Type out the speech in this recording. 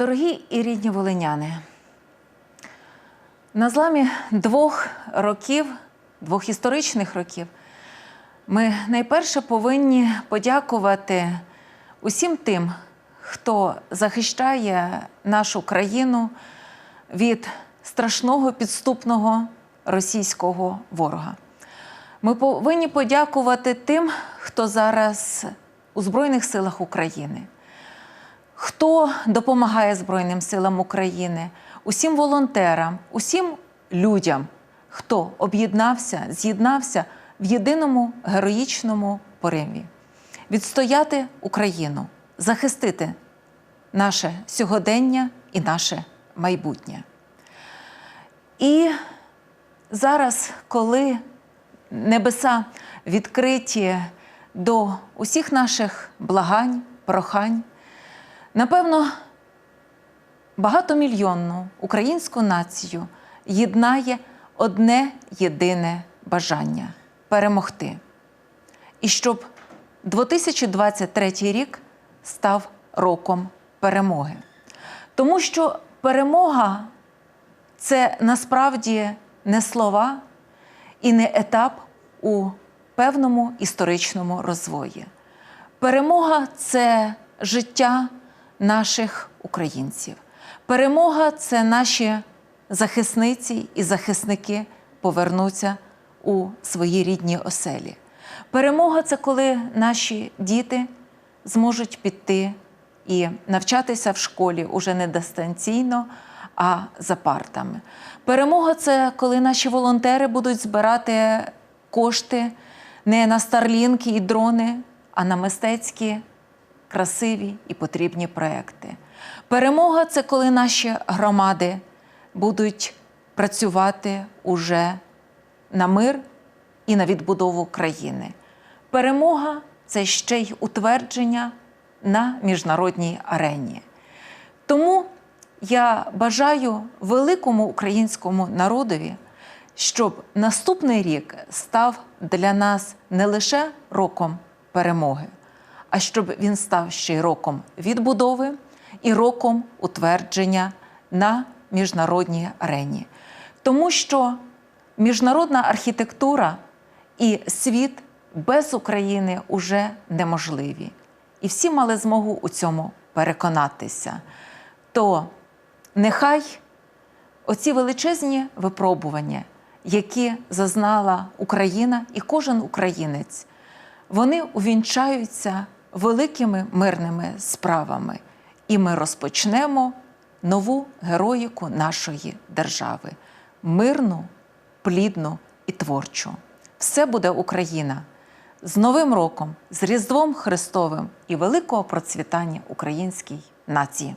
Дорогі і рідні волиняни, на зламі двох років, двох історичних років, ми найперше повинні подякувати усім тим, хто захищає нашу країну від страшного підступного російського ворога. Ми повинні подякувати тим, хто зараз у Збройних силах України хто допомагає Збройним силам України, усім волонтерам, усім людям, хто об'єднався, з'єднався в єдиному героїчному пориві, відстояти Україну, захистити наше сьогодення і наше майбутнє. І зараз, коли небеса відкриті до усіх наших благань, прохань, Напевно, багатомільйонну українську націю єднає одне єдине бажання перемогти. І щоб 2023 рік став роком перемоги. Тому що перемога це насправді не слова і не етап у певному історичному розвої. Перемога це життя наших українців. Перемога це наші захисниці і захисники повернуться у свої рідні оселі. Перемога це коли наші діти зможуть піти і навчатися в школі уже не дистанційно, а за партами. Перемога це коли наші волонтери будуть збирати кошти не на старлінки і дрони, а на мистецькі красиві і потрібні проекти. Перемога це коли наші громади будуть працювати уже на мир і на відбудову країни. Перемога це ще й утвердження на міжнародній арені. Тому я бажаю великому українському народові, щоб наступний рік став для нас не лише роком перемоги а щоб він став ще й роком відбудови і роком утвердження на міжнародній арені. Тому що міжнародна архітектура і світ без України уже неможливі. І всі мали змогу у цьому переконатися. То нехай оці величезні випробування, які зазнала Україна і кожен українець, вони увінчаються великими мирними справами, і ми розпочнемо нову героїку нашої держави мирну, плідну і творчу. Все буде Україна з Новим роком, з Різдвом Христовим і великого процвітання українській нації.